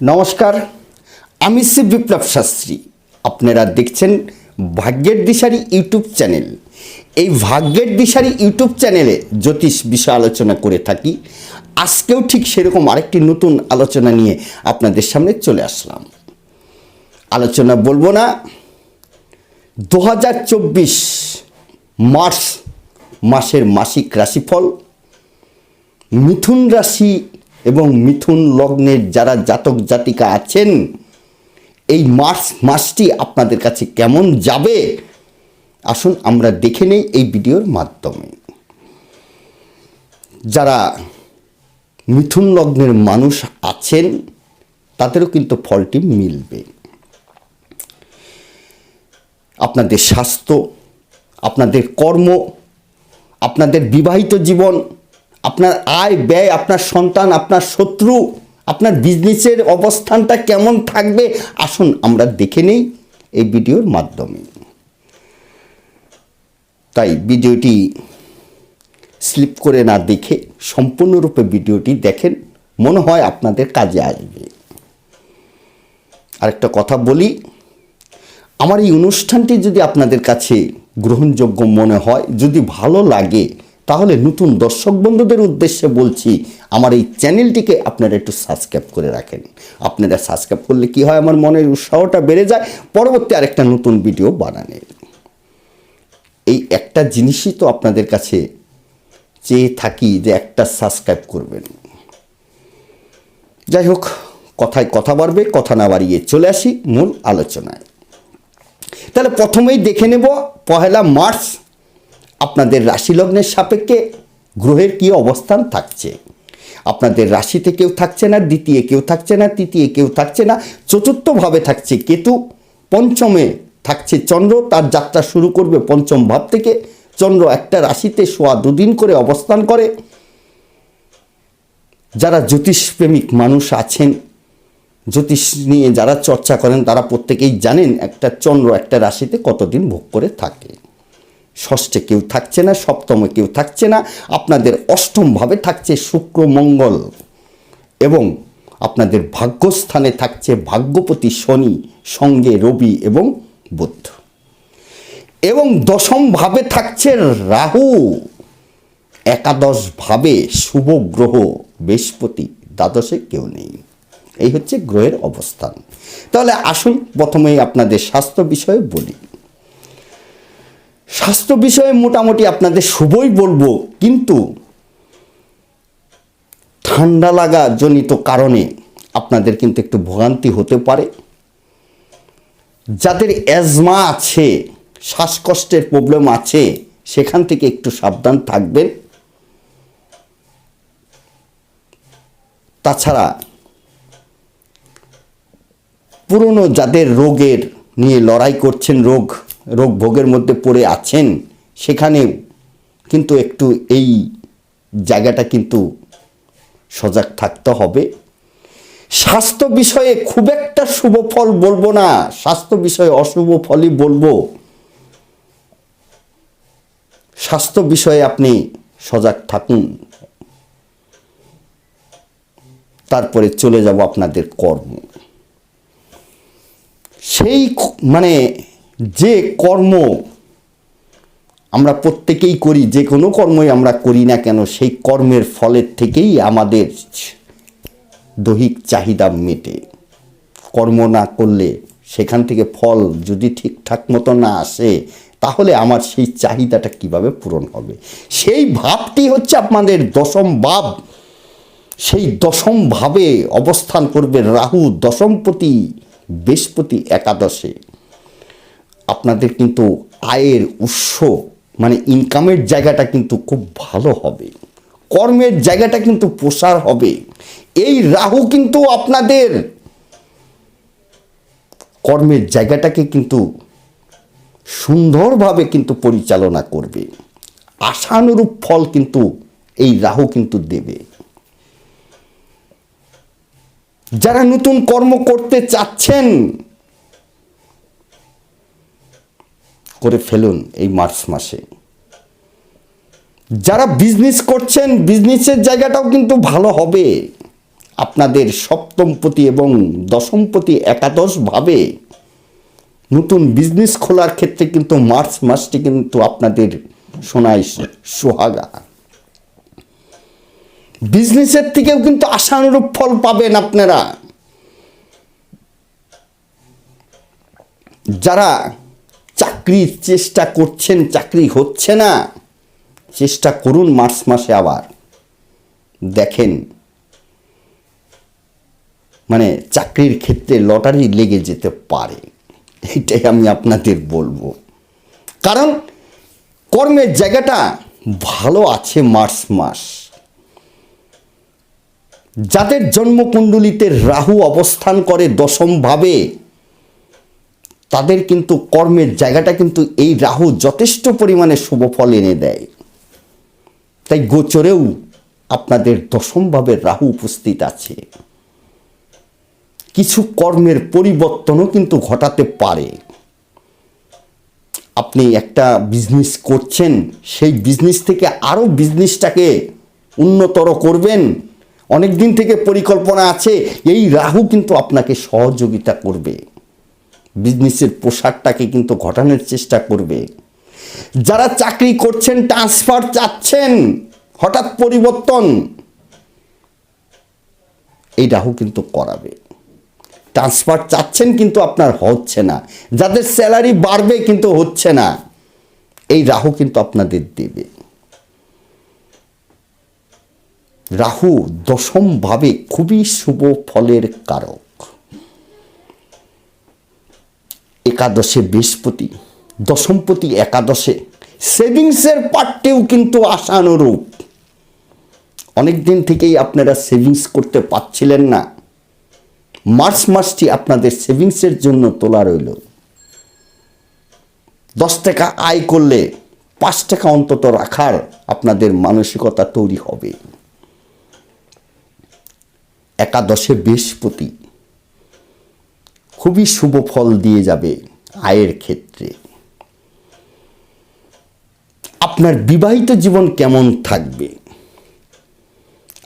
নমস্কার, আমি শ্রী বিপ্লব শাস্ত্রী। আপনারা দেখছেন ভাগ্যের দিশারি ইউটিউব চ্যানেল। এই ভাগ্যের দিশারি ইউটিউব চ্যানেলে জ্যোতিষ বিষয় আলোচনা করে থাকি। আজকেও ঠিক সেরকম আরেকটি নতুন আলোচনা নিয়ে আপনাদের সামনে চলে আসলাম। আলোচনা বলব না, দু হাজার চব্বিশ মার্চ মাসের মাসিক রাশিফল, মিথুন রাশি এবং মিথুন লগ্নের যারা জাতক জাতিকা আছেন, এই মার্চ মাসটি আপনাদের কাছে কেমন যাবে? আসুন আমরা দেখে নেই এই ভিডিওর মাধ্যমে। যারা মিথুন লগ্নের মানুষ আছেন, তাদেরও কিন্তু ফলটি মিলবে। আপনাদের স্বাস্থ্য, আপনাদের কর্ম, আপনাদের বিবাহিত জীবন আপনার আয় ব্যয়, আপনার সন্তান, আপনার শত্রু, আপনার বিজনেসের অবস্থানটা কেমন থাকবে, আসুন আমরা দেখে নেই এই ভিডিওর মাধ্যমে। তাই ভিডিওটি স্লিপ করে না দেখে সম্পূর্ণরূপে ভিডিওটি দেখেন, মনে হয় আপনাদের কাজে আসবে। আরেকটা কথা বলি, আমার এই অনুষ্ঠানটি যদি আপনাদের কাছে গ্রহণযোগ্য মনে হয়, যদি ভালো লাগে তাহলে নতুন দর্শক বন্ধুদের উদ্দেশ্যে বলছি, আমার এই চ্যানেলটিকে আপনারা একটু সাবস্ক্রাইব করে রাখেন। আপনারা সাবস্ক্রাইব করলে কি হয়, আমার মনের উৎসাহটা বেড়ে যায়। পরবর্তী আরেকটা নতুন ভিডিও বানানের। এই একটা জিনিসই তো আপনাদের কাছে চেয়ে থাকি যে একটা সাবস্ক্রাইব করবেন। যাই হোক, কথায় কথা বাড়বে, কথা না বাড়িয়ে চলে আসি মূল আলোচনায়। তাহলে প্রথমেই দেখে নেব, পহেলা মার্চ আপনাদের রাশি লগ্নের সাপেক্ষে গ্রহের কী অবস্থান থাকছে? আপনাদের রাশিতে কেউ থাকছে না, দ্বিতীয় কেউ থাকছে না, তৃতীয় কেউ থাকছে না, চতুর্থভাবে থাকছে কেতু, পঞ্চমে থাকছে চন্দ্র, তার যাত্রা শুরু করবে পঞ্চম ভাব থেকে। চন্দ্র একটা রাশিতে সোয়া দুদিন করে অবস্থান করে। যারা জ্যোতিষপ্রেমিক মানুষ আছেন, জ্যোতিষ নিয়ে যারা চর্চা করেন, তারা প্রত্যেকেই জানেন একটা চন্দ্র একটা রাশিতে কতদিন ভোগ করে থাকে। ষষ্ঠে কেউ থাকছে না, সপ্তমে কেউ থাকছে না, আপনাদের অষ্টমভাবে থাকছে শুক্র, মঙ্গল এবং আপনাদের ভাগ্যস্থানে থাকছে ভাগ্যপতি শনি, সঙ্গে রবি এবং বুধ। এবং দশম ভাবে থাকছে রাহু। একাদশ ভাবে শুভ গ্রহ, বৃহস্পতি, দ্বাদশে কেউ নেই। এই হচ্ছে গ্রহের অবস্থান। তাহলে আসুন, প্রথমেই আপনাদের স্বাস্থ্য বিষয়ে বলি। স্বাস্থ্য বিষয়ে মোটামুটি আপনাদের শুভই বলব, কিন্তু ঠান্ডা লাগা জনিত কারণে আপনাদের কিন্তু একটু ভোগান্তি হতে পারে। যাদের অ্যাজমা আছে, শ্বাসকষ্টের প্রবলেম আছে, সেখান থেকে একটু সাবধান থাকবেন। তাছাড়া পুরনো যাদের রোগের নিয়ে লড়াই করছেন রোগ রোগ ভোগের মধ্যে পড়ে আছেন সেখানেও কিন্তু একটু এই জায়গাটা কিন্তু সজাগ থাকতে হবে। স্বাস্থ্য বিষয়ে খুব একটা শুভ ফল বলব না, স্বাস্থ্য বিষয়ে অশুভ ফলই বলব। স্বাস্থ্য বিষয়ে আপনি সজাগ থাকুন। তারপরে চলে যাব আপনাদের কর্ম। সেই মানে যে কর্ম আমরা প্রত্যেকেই করি, যে কোনো কর্মই আমরা করি না কেন, সেই কর্মের ফলের থেকেই আমাদের দৈহিক চাহিদা মেটে। কর্ম না করলে সেখান থেকে ফল যদি ঠিকঠাক মতো না আসে, তাহলে আমার সেই চাহিদাটা কীভাবে পূরণ হবে? সেই ভাবটি হচ্ছে আপনাদের দশম ভাব। সেই দশম ভাবে অবস্থান করবে রাহু দশমপতি বৃহস্পতি একাদশে। আপনাদের কিন্তু আয়ের উৎস মানে ইনকামের জায়গাটা কিন্তু খুব ভালো হবে। কর্মের জায়গাটা কিন্তু প্রসার হবে। এই রাহু কিন্তু আপনাদের কর্মের জায়গাটাকে কিন্তু সুন্দরভাবে কিন্তু পরিচালনা করবে। আশানুরূপ ফল কিন্তু এই রাহু কিন্তু দেবে। যারা নতুন কর্ম করতে চাচ্ছেন করে ফেলুন এই মার্চ মাসে। যারা বিজনেস করছেন বিজনেসের জায়গাটাও কিন্তু ভালো হবে। আপনাদের সপ্তমপতি এবং দশমপতি একাদশভাবে নতুন বিজনেস খোলার ক্ষেত্রে কিন্তু মার্চ মাসটি কিন্তু আপনাদের শোনায় সোহাগা। বিজনেসের থেকেও কিন্তু আশানুরূপ ফল পাবেন আপনারা। যারা চাকরির চেষ্টা করছেন, চাকরি হচ্ছে না। চেষ্টা করুন মার্চ মাসে আবার। দেখেন মানে চাকরির ক্ষেত্রে লটারি লেগে যেতে পারে। এটাই আমি আপনাদের বলব। কারণ কর্মের জায়গাটা ভালো আছে মার্চ মাস। যাদের জন্মকুণ্ডলিতে রাহু অবস্থান করে দশমভাবে তাদের কিন্তু কর্মের জায়গাটা কিন্তু এই রাহু যথেষ্ট পরিমাণে শুভ ফল এনে দেয়। তাই গোচরেও আপনাদের দশমভাবে রাহু উপস্থিত আছে। কিছু কর্মের পরিবর্তনও কিন্তু ঘটাতে পারে। আপনি একটা বিজনেস করছেন, সেই বিজনেস থেকে আরও বিজনেসটাকে উন্নতর করবেন। অনেক দিন থেকে পরিকল্পনা আছে, এই রাহু কিন্তু আপনাকে সহযোগিতা করবে। বিজনেসের পোশাকটাকে কিন্তু ঘটানোর চেষ্টা করবে। যারা চাকরি করছেন ট্রান্সফার চাচ্ছেন, হঠাৎ পরিবর্তন, এই রাহু কিন্তু করাবে। ট্রান্সফার চাচ্ছেন কিন্তু আপনার হচ্ছে না। যাদের স্যালারি বাড়বে কিন্তু হচ্ছে না। এই রাহু কিন্তু আপনাদের দেবে। রাহু দশমভাবে খুবই শুভ ফলের কারক। একাদশে বৃহস্পতি, দশমপতি একাদশে, সেভিংসের পার্টেও কিন্তু আশানুরূপ। অনেক দিন থেকেই আপনারা সেভিংস করতে পারছিলেন না। মার্চ মাসটি আপনাদের সেভিংসের জন্য তোলা রইল। দশ টাকা আয় করলে পাঁচ টাকা অন্তত রাখার আপনাদের মানসিকতা তৈরি হবে। একাদশে বৃহস্পতি, খুবই শুভ ফল দিয়ে যাবে। আয়ের ক্ষেত্রে। আপনার বিবাহিত জীবন কেমন থাকবে?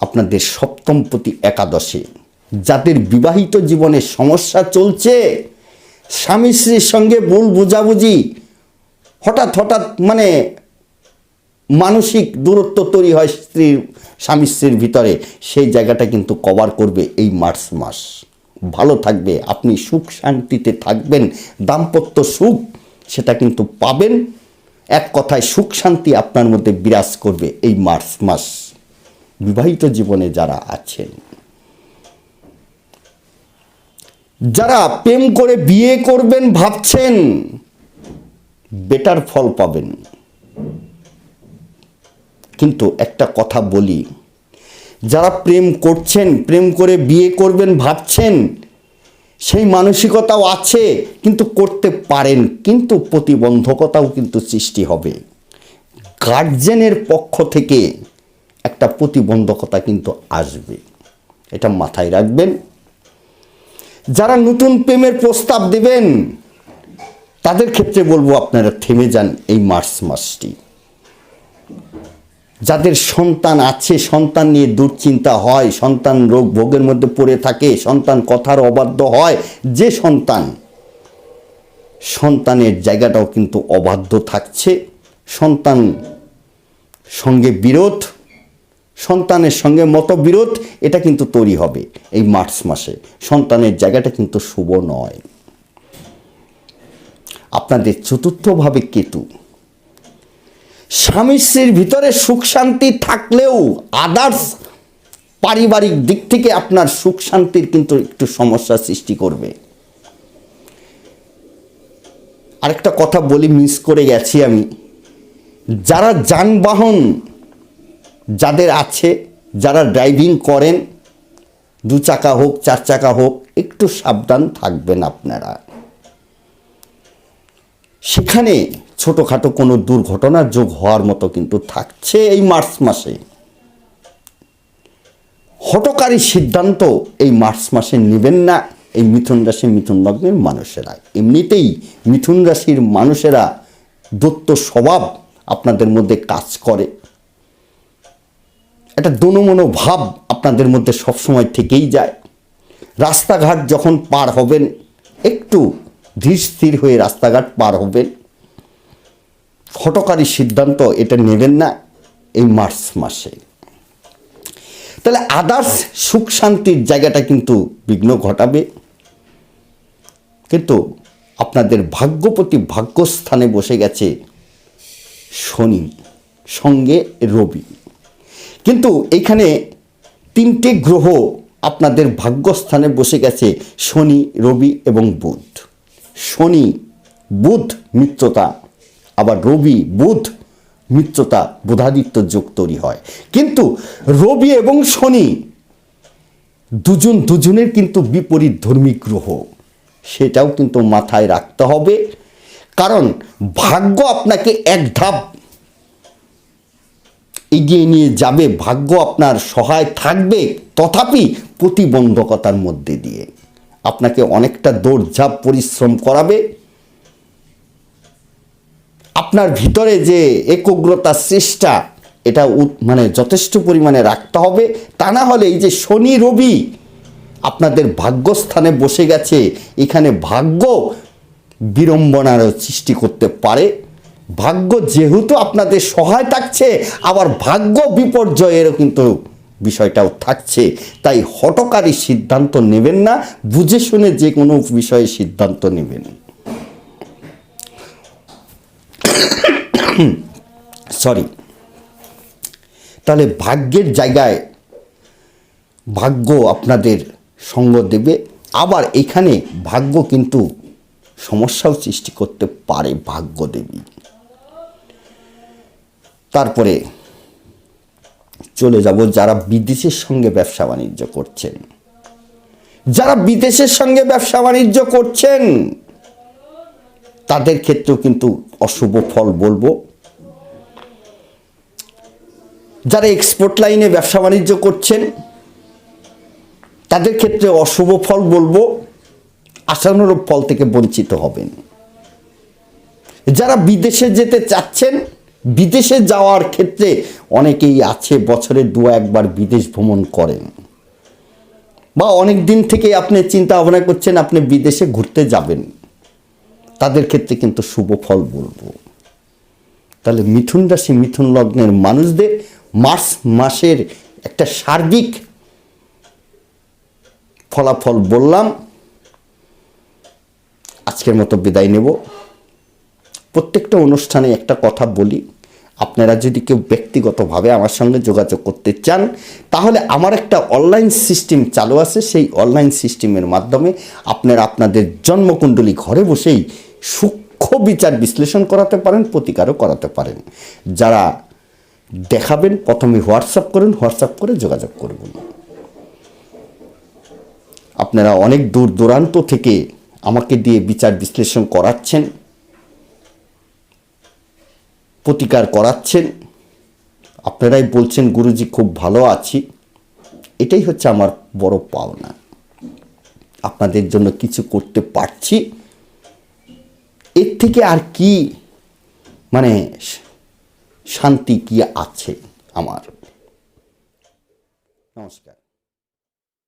আপনাদের সপ্তম প্রতি একাদশে যাদের বিবাহিত জীবনে সমস্যা চলছে, স্বামী স্ত্রীর সঙ্গে ভুল বোঝাবুঝি, হঠাৎ হঠাৎ মানে মানসিক দূরত্ব তৈরি হয় স্ত্রীর, স্বামী স্ত্রীর ভিতরে, সেই জায়গাটা কিন্তু কভার করবে এই মার্চ মাস। ভালো থাকবে, আপনি সুখ শান্তিতে থাকবেন, দাম্পত্য সুখ সেটা কিন্তু পাবেন। এক কথায় সুখ শান্তি আপনার মধ্যে বিরাজ করবে এই মার্চ মাস। বিবাহিত জীবনে যারা আছেন, যারা প্রেম করে বিয়ে করবেন ভাবছেন, বেটার ফল পাবেন। কিন্তু একটা কথা বলি যারা প্রেম করছেন, প্রেম করে বিয়ে করবেন ভাবছেন, সেই মানসিকতাও আছে, কিন্তু করতে পারেন, কিন্তু প্রতিবন্ধকতাও কিন্তু সৃষ্টি হবে। গার্জেনের পক্ষ থেকে একটা প্রতিবন্ধকতা কিন্তু আসবে। এটা মাথায় রাখবেন। যারা নতুন প্রেমের প্রস্তাব দেবেন, তাদের ক্ষেত্রে বলব আপনারা থেমে যান এই মার্চ মাসটি। যাদের সন্তান আছে, সন্তান নিয়ে দুশ্চিন্তা হয়, সন্তান রোগ ভোগের মধ্যে পড়ে থাকে, সন্তান কথার অবাধ্য হয়, যে সন্তান, সন্তানের জায়গাটাও কিন্তু অবাধ্য থাকছে। সন্তান সঙ্গে বিরোধ, সন্তানের সঙ্গে মতবিরোধ, এটা কিন্তু তৈরি হবে এই মার্চ মাসে। সন্তানের জায়গাটা কিন্তু শুভ নয়। আপনাদের চতুর্থভাবে কেতু স্বামী স্ত্রীর ভিতরে সুখ শান্তি থাকলেও আদার্স পারিবারিক দিক থেকে আপনার সুখ শান্তির কিন্তু একটু সমস্যা সৃষ্টি করবে। আরেকটা কথা বলি মিস করে গেছি আমি। যারা যানবাহন যাদের আছে, যারা ড্রাইভিং করেন, দু চাকা হোক, চার চাকা হোক, একটু সাবধান থাকবেন আপনারা। সেখানে ছোটোখাটো কোনো দুর্ঘটনার যোগ হওয়ার মতো কিন্তু থাকছে এই মার্চ মাসে। হটকারী সিদ্ধান্ত এই মার্চ মাসে নেবেন না, এই মিথুন রাশি মিথুন লগ্নের মানুষেরা। এমনিতেই মিথুন রাশির মানুষেরা দত্ত স্বভাব আপনাদের মধ্যে কাজ করে। একটা দনমনো ভাব আপনাদের মধ্যে সবসময় থেকেই যায়। রাস্তাঘাট যখন পার হবেন, একটু ধীর স্থির হয়ে রাস্তাঘাট পার হবেন। হটকারী সিদ্ধান্ত এটা নেবেন না এই মার্চ মাসে। তাহলে আদার্স সুখ শান্তির জায়গাটা কিন্তু বিঘ্ন ঘটাবে। কিন্তু আপনাদের ভাগ্যপতি ভাগ্যস্থানে বসে গেছে শনি, সঙ্গে রবি। কিন্তু এখানে তিনটে গ্রহ আপনাদের ভাগ্যস্থানে বসে গেছে, শনি, রবি এবং বুধ। শনি, বুধ, মিত্রতা। আবার রবি, বুধ, মিত্রতা, বুধাদিত্য যোগ তৈরি হয়। কিন্তু রবি এবং শনি দুজন দুজনের কিন্তু বিপরীত ধর্মী গ্রহ। সেটাও কিন্তু মাথায় রাখতে হবে। কারণ ভাগ্য আপনাকে এক ধাপ এগিয়ে নিয়ে যাবে, ভাগ্য আপনার সহায় থাকবে তথাপি প্রতিবন্ধকতার মধ্যে দিয়ে। আপনাকে অনেকটা দৌড়ঝাঁপ, পরিশ্রম করাবে। আপনার ভিতরে যে একগ্রতা চেষ্টা এটা মানে যথেষ্ট পরিমাণে রাখতে হবে। তা না হলে এই যে শনি রবি আপনাদের ভাগ্যস্থানে বসে গেছে, এখানে ভাগ্য বিড়ম্বনারও সৃষ্টি করতে পারে। ভাগ্য যেহেতু আপনাদের সহায় থাকছে, আবার ভাগ্য বিপর্যয়েরও কিন্তু বিষয়টাও থাকছে। তাই হটকারী সিদ্ধান্ত নেবেন না, বুঝে শুনে যে কোনো বিষয়ে সিদ্ধান্ত নেবেন। সরি তাহলে ভাগ্যের জায়গায় ভাগ্য আপনাদের সঙ্গ দেবে। আবার এখানে ভাগ্য কিন্তু সমস্যাও সৃষ্টি করতে পারে ভাগ্য দেবী। তারপরে চলে যাব যারা বিদেশের সঙ্গে ব্যবসা বাণিজ্য করছেন। যারা বিদেশের সঙ্গে ব্যবসা বাণিজ্য করছেন, তাদের ক্ষেত্রেও কিন্তু অশুভ ফল বলব। যারা এক্সপোর্ট লাইনে ব্যবসা বাণিজ্য করছেন, তাদের ক্ষেত্রে অশুভ ফল বলব, আশানুরূপ ফল থেকে বঞ্চিত হবেন। যারা বিদেশে যেতে চাচ্ছেন, বিদেশে যাওয়ার ক্ষেত্রে অনেকেই আছে, বছরে দু একবার বিদেশ ভ্রমণ করেন। বা অনেক দিন থেকে আপনি চিন্তা ভাবনা করছেন, আপনি বিদেশে ঘুরতে যাবেন। তাদের ক্ষেত্রে কিন্তু শুভ ফল বলব। তাহলে মিথুন রাশি, মিথুন লগ্নের মানুষদের মার্চ মাসের একটা সার্বিক ফলাফল বললাম। আজকের মতো বিদায় নেব। প্রত্যেকটা অনুষ্ঠানে একটা কথা বলি। আপনারা যদি কেউ ব্যক্তিগতভাবে আমার সঙ্গে যোগাযোগ করতে চান, তাহলে আমার একটা অনলাইন সিস্টেম চালু আছে। সেই অনলাইন সিস্টেমের মাধ্যমে আপনারা আপনাদের জন্মকুণ্ডলী ঘরে বসেই সূক্ষ্ম বিচার বিশ্লেষণ করাতে পারেন, প্রতিকারও করাতে পারেন। যারা দেখাবেন, প্রথমে হোয়াটসঅ্যাপ করুন হোয়াটসঅ্যাপ করে যোগাযোগ করবেন আপনারা অনেক দূর দূরান্ত থেকে আমাকে দিয়ে বিচার বিশ্লেষণ করাচ্ছেন, প্রতিকার করাচ্ছেন। আপনারাই বলছেন, গুরুজি, খুব ভালো আছি। এটাই হচ্ছে আমার বড় পাওনা। আপনাদের জন্য কিছু করতে পারছি। এর থেকে আর কি? মানে শান্তি কি আছে আমার? নমস্কার।